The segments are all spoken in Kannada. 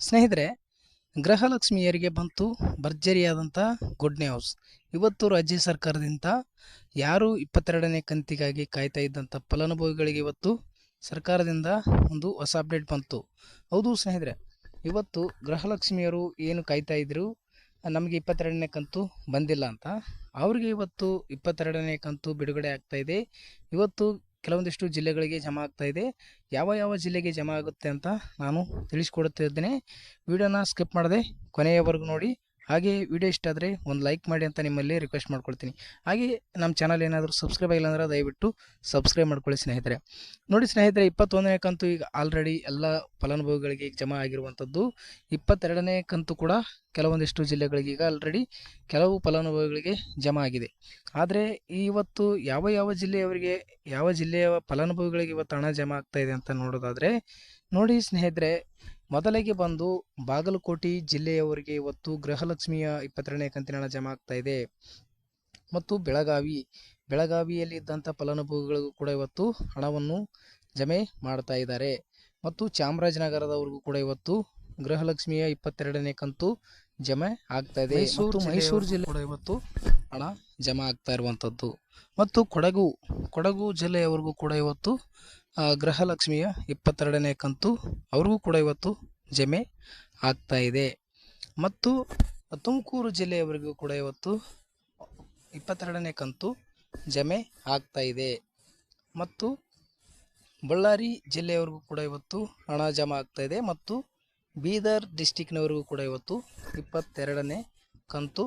ಸ್ನೇಹಿತರೆ, ಗೃಹಲಕ್ಷ್ಮಿಯರಿಗೆ ಬಂತು ಭರ್ಜರಿಯಾದಂಥ ಗುಡ್ ನ್ಯೂಸ್ ಇವತ್ತು ರಾಜ್ಯ ಸರ್ಕಾರದಿಂದ ಯಾರು ಇಪ್ಪತ್ತೆರಡನೇ ಕಂತಿಗಾಗಿ ಕಾಯ್ತಾ ಇದ್ದಂಥ ಫಲಾನುಭವಿಗಳಿಗೆ ಇವತ್ತು ಸರ್ಕಾರದಿಂದ ಒಂದು ಹೊಸ ಅಪ್ಡೇಟ್ ಬಂತು. ಹೌದು ಸ್ನೇಹಿತರೆ, ಇವತ್ತು ಗೃಹಲಕ್ಷ್ಮಿಯರು ಏನು ಕಾಯ್ತಾ ಇದ್ರು? ನಮಗೆ ಇಪ್ಪತ್ತೆರಡನೇ ಕಂತು ಬಂದಿಲ್ಲ ಅಂತ. ಅವ್ರಿಗೆ ಇವತ್ತು ಇಪ್ಪತ್ತೆರಡನೇ ಕಂತು ಬಿಡುಗಡೆ ಆಗ್ತಾ ಇದೆ. ಇವತ್ತು ಕೆಲವೊಂದಿಷ್ಟು ಜಿಲ್ಲೆಗಳಿಗೆ ಜಮಾ ಆಗ್ತಾ ಇದೆ. ಯಾವ ಯಾವ ಜಿಲ್ಲೆಗೆ ಜಮಾ ಆಗುತ್ತೆ ಅಂತ ನಾನು ತಿಳಿಸ್ಕೊಡುತ್ತಿದ್ದೇನೆ ವಿಡಿಯೋನ ಸ್ಕಿಪ್ ಮಾಡದೆ ಕೊನೆಯವರೆಗೂ ನೋಡಿ. ಹಾಗೆ ವಿಡಿಯೋ ಇಷ್ಟ ಆದರೆ ಒಂದು ಲೈಕ್ ಮಾಡಿ ಅಂತ ನಿಮ್ಮಲ್ಲಿ ರಿಕ್ವೆಸ್ಟ್ ಮಾಡ್ಕೊಳ್ತೀನಿ. ಹಾಗೆ ನಮ್ಮ ಚಾನಲ್ ಏನಾದರೂ ಸಬ್ಸ್ಕ್ರೈಬ್ ಆಗಿಲ್ಲ ಅಂದರೆ ದಯವಿಟ್ಟು ಸಬ್ಸ್ಕ್ರೈಬ್ ಮಾಡ್ಕೊಳ್ಳಿ ಸ್ನೇಹಿತರೆ. ನೋಡಿ ಸ್ನೇಹಿತರೆ, ಇಪ್ಪತ್ತೊಂದನೇ ಕಂತು ಈಗ ಆಲ್ರೆಡಿ ಎಲ್ಲ ಫಲಾನುಭವಿಗಳಿಗೆ ಜಮಾ ಆಗಿರುವಂಥದ್ದು, ಇಪ್ಪತ್ತೆರಡನೇ ಕಂತು ಕೂಡ ಕೆಲವೊಂದಿಷ್ಟು ಜಿಲ್ಲೆಗಳಿಗೆ ಈಗ ಆಲ್ರೆಡಿ ಕೆಲವು ಫಲಾನುಭವಿಗಳಿಗೆ ಜಮಾ ಆಗಿದೆ. ಆದರೆ ಇವತ್ತು ಯಾವ ಯಾವ ಜಿಲ್ಲೆಯವರಿಗೆ, ಯಾವ ಜಿಲ್ಲೆಯ ಫಲಾನುಭವಿಗಳಿಗೆ ಇವತ್ತು ಹಣ ಜಮಾ ಆಗ್ತಾಯಿದೆ ಅಂತ ನೋಡೋದಾದರೆ, ನೋಡಿ ಸ್ನೇಹಿತರೆ ಮೊದಲಿಗೆ ಬಂದು ಬಾಗಲಕೋಟೆ ಜಿಲ್ಲೆಯವರಿಗೆ ಇವತ್ತು ಗೃಹಲಕ್ಷ್ಮಿಯ ಇಪ್ಪತ್ತೆರಡನೇ ಕಂತಿನ ಹಣ ಜಮಾ ಆಗ್ತಾ ಇದೆ. ಮತ್ತು ಬೆಳಗಾವಿ ಬೆಳಗಾವಿಯಲ್ಲಿ ಇದ್ದಂಥ ಫಲಾನುಭವಿಗಳಿಗೂ ಕೂಡ ಇವತ್ತು ಹಣವನ್ನು ಜಮೆ ಮಾಡ್ತಾ ಇದ್ದಾರೆ. ಮತ್ತು ಚಾಮರಾಜನಗರದವರಿಗೂ ಕೂಡ ಇವತ್ತು ಗೃಹಲಕ್ಷ್ಮಿಯ ಇಪ್ಪತ್ತೆರಡನೇ ಕಂತು ಜಮೆ ಆಗ್ತಾ ಇದೆ. ಮೈಸೂರು ಜಿಲ್ಲೆ ಕೂಡ ಇವತ್ತು ಹಣ ಜಮಾ ಆಗ್ತಾ ಇರುವಂಥದ್ದು ಮತ್ತು ಕೊಡಗು ಕೊಡಗು ಜಿಲ್ಲೆಯವರೆಗೂ ಕೂಡ ಇವತ್ತು ಗೃಹಲಕ್ಷ್ಮಿಯ ಇಪ್ಪತ್ತೆರಡನೇ ಕಂತು ಅವ್ರಿಗೂ ಕೂಡ ಇವತ್ತು ಜಮೆ ಆಗ್ತಾ ಇದೆ. ಮತ್ತು ತುಮಕೂರು ಜಿಲ್ಲೆಯವರೆಗೂ ಕೂಡ ಇವತ್ತು ಇಪ್ಪತ್ತೆರಡನೇ ಕಂತು ಜಮೆ ಆಗ್ತಾ ಇದೆ. ಮತ್ತು ಬಳ್ಳಾರಿ ಜಿಲ್ಲೆಯವರೆಗೂ ಕೂಡ ಇವತ್ತು ಹಣ ಜಮಾ ಆಗ್ತಾ ಇದೆ. ಮತ್ತು ಬೀದರ್ ಡಿಸ್ಟಿಕ್ನವರೆಗೂ ಕೂಡ ಇವತ್ತು ಇಪ್ಪತ್ತೆರಡನೇ ಕಂತು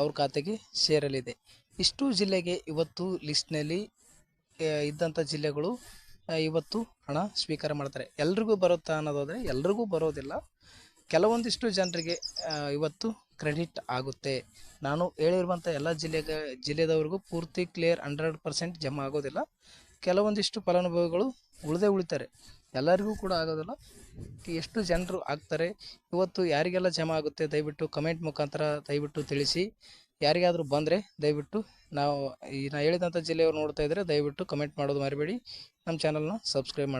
ಅವ್ರ ಖಾತೆಗೆ ಸೇರಲಿದೆ. ಇಷ್ಟು ಜಿಲ್ಲೆಗೆ ಇವತ್ತು ಲಿಸ್ಟ್ನಲ್ಲಿ ಇದ್ದಂಥ ಜಿಲ್ಲೆಗಳು ಇವತ್ತು ಹಣ ಸ್ವೀಕಾರ ಮಾಡ್ತಾರೆ. ಎಲ್ರಿಗೂ ಬರುತ್ತಾ ಅನ್ನೋದಾದರೆ ಎಲ್ರಿಗೂ ಬರೋದಿಲ್ಲ. ಕೆಲವೊಂದಿಷ್ಟು ಜನರಿಗೆ ಇವತ್ತು ಕ್ರೆಡಿಟ್ ಆಗುತ್ತೆ. ನಾನು ಹೇಳಿರುವಂಥ ಎಲ್ಲ ಜಿಲ್ಲೆಗೆ, ಜಿಲ್ಲೆದವ್ರಿಗೂ ಪೂರ್ತಿ ಕ್ಲಿಯರ್ ಹಂಡ್ರೆಡ್ ಪರ್ಸೆಂಟ್ ಜಮಾ ಆಗೋದಿಲ್ಲ. ಕೆಲವೊಂದಿಷ್ಟು ಫಲಾನುಭವಿಗಳು ಉಳಿದೇ ಉಳಿತಾರೆ. ಎಲ್ಲರಿಗೂ ಕೂಡ ಆಗೋದಿಲ್ಲ. ಎಷ್ಟು ಜನರು ಆಗ್ತಾರೆ? ಇವತ್ತು ಯಾರಿಗೆಲ್ಲ ಜಮಾ ಆಗುತ್ತೆ? ದಯವಿಟ್ಟು ಕಮೆಂಟ್ ಮುಖಾಂತರ ದಯವಿಟ್ಟು ತಿಳಿಸಿ. ಯಾರಿಗಾದರೂ ಬಂದರೆ ದಯವಿಟ್ಟು ನಾವು ಈ ನಾ ಹೇಳಿದಂಥ ಜಿಲ್ಲೆಯವರು ನೋಡ್ತಾ ಇದ್ದರೆ ದಯವಿಟ್ಟು ಕಮೆಂಟ್ ಮಾಡೋದು ಮರಿಬೇಡಿ. ನಮ್ಮ ಚಾನಲ್ನ ಸಬ್ಸ್ಕ್ರೈಬ್ ಮಾಡಿ